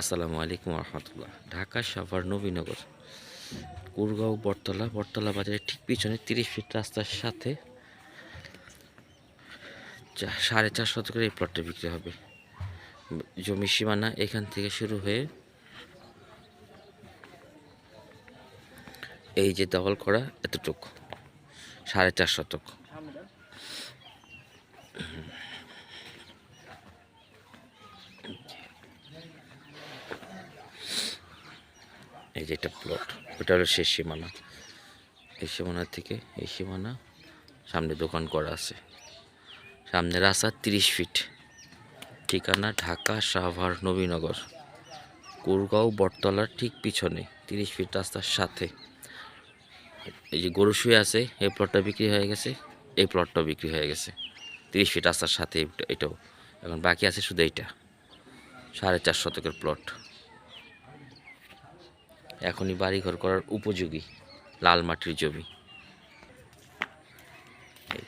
আসসালামু আলাইকুম রহমতুল্লাহ ঢাকা সাভার নবীনগর। কুরগাঁও বটতলা বটতলা বাজারের ঠিক পিছনে তিরিশ ফিট রাস্তার সাথে সাড়ে চার শতকের এই প্লটটা বিক্রি হবে। জমির সীমানা এখান থেকে শুরু হয়ে এই যে দখল করা এতটুকু, সাড়ে চার শতক। এই যে এটা প্লট ওটা হলো শেষ সীমানা। এই সীমানা থেকে এই সীমানা, সামনে দোকান করা আছে। সামনে রাস্তা তিরিশ ফিট ঠিকানা ঢাকা সাভার নবীনগর। কুরগাঁও বটতলার ঠিক পিছনে, তিরিশ ফিট রাস্তার সাথে। এই যে গরু শুয়ে আছে, এই প্লটটা বিক্রি হয়ে গেছে, এই প্লটটাও বিক্রি হয়ে গেছে। তিরিশ ফিট রাস্তার সাথে এটাও। এখন বাকি আছে শুধু এইটা। সাড়ে চার শতকের প্লট এখনই বাড়িঘর করার উপযোগী লাল মাটির জমি। এই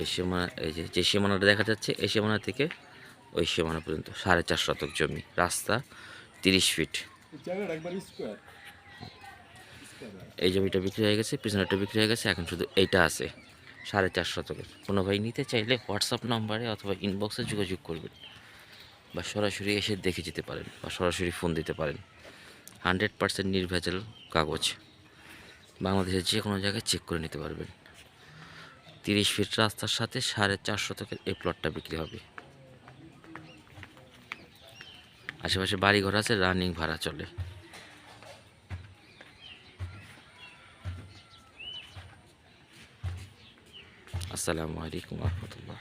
এই সীমানা, এই যে যে সীমানাটা দেখা যাচ্ছে, এই সীমানা থেকে ওই সীমানা পর্যন্ত সাড়ে চার শতক জমি, রাস্তা তিরিশ ফিট। এই জমিটা বিক্রি হয়ে গেছে পিছনেটা বিক্রি হয়ে গেছে, এখন শুধু এইটা আছে, সাড়ে চার শতকের। কোনো ভাই নিতে চাইলে হোয়াটসঅ্যাপ নাম্বারে অথবা ইনবক্সে যোগাযোগ করবেন বা সরাসরি এসে দেখে যেতে পারেন বা সরাসরি ফোন দিতে পারেন। হান্ড্রেড পার্সেন্ট নির্ভেজাল কাগজ। বাংলাদেশের যে কোনো জায়গায় চেক করে নিতে পারবেন। তিরিশ ফিট রাস্তার সাথে সাড়ে চার শতকের এই প্লটটা বিক্রি হবে। আশেপাশে বাড়িঘর আছে রানিং ভাড়া চলে। আসসালামু আলাইকুম রহমতুল্লাহ।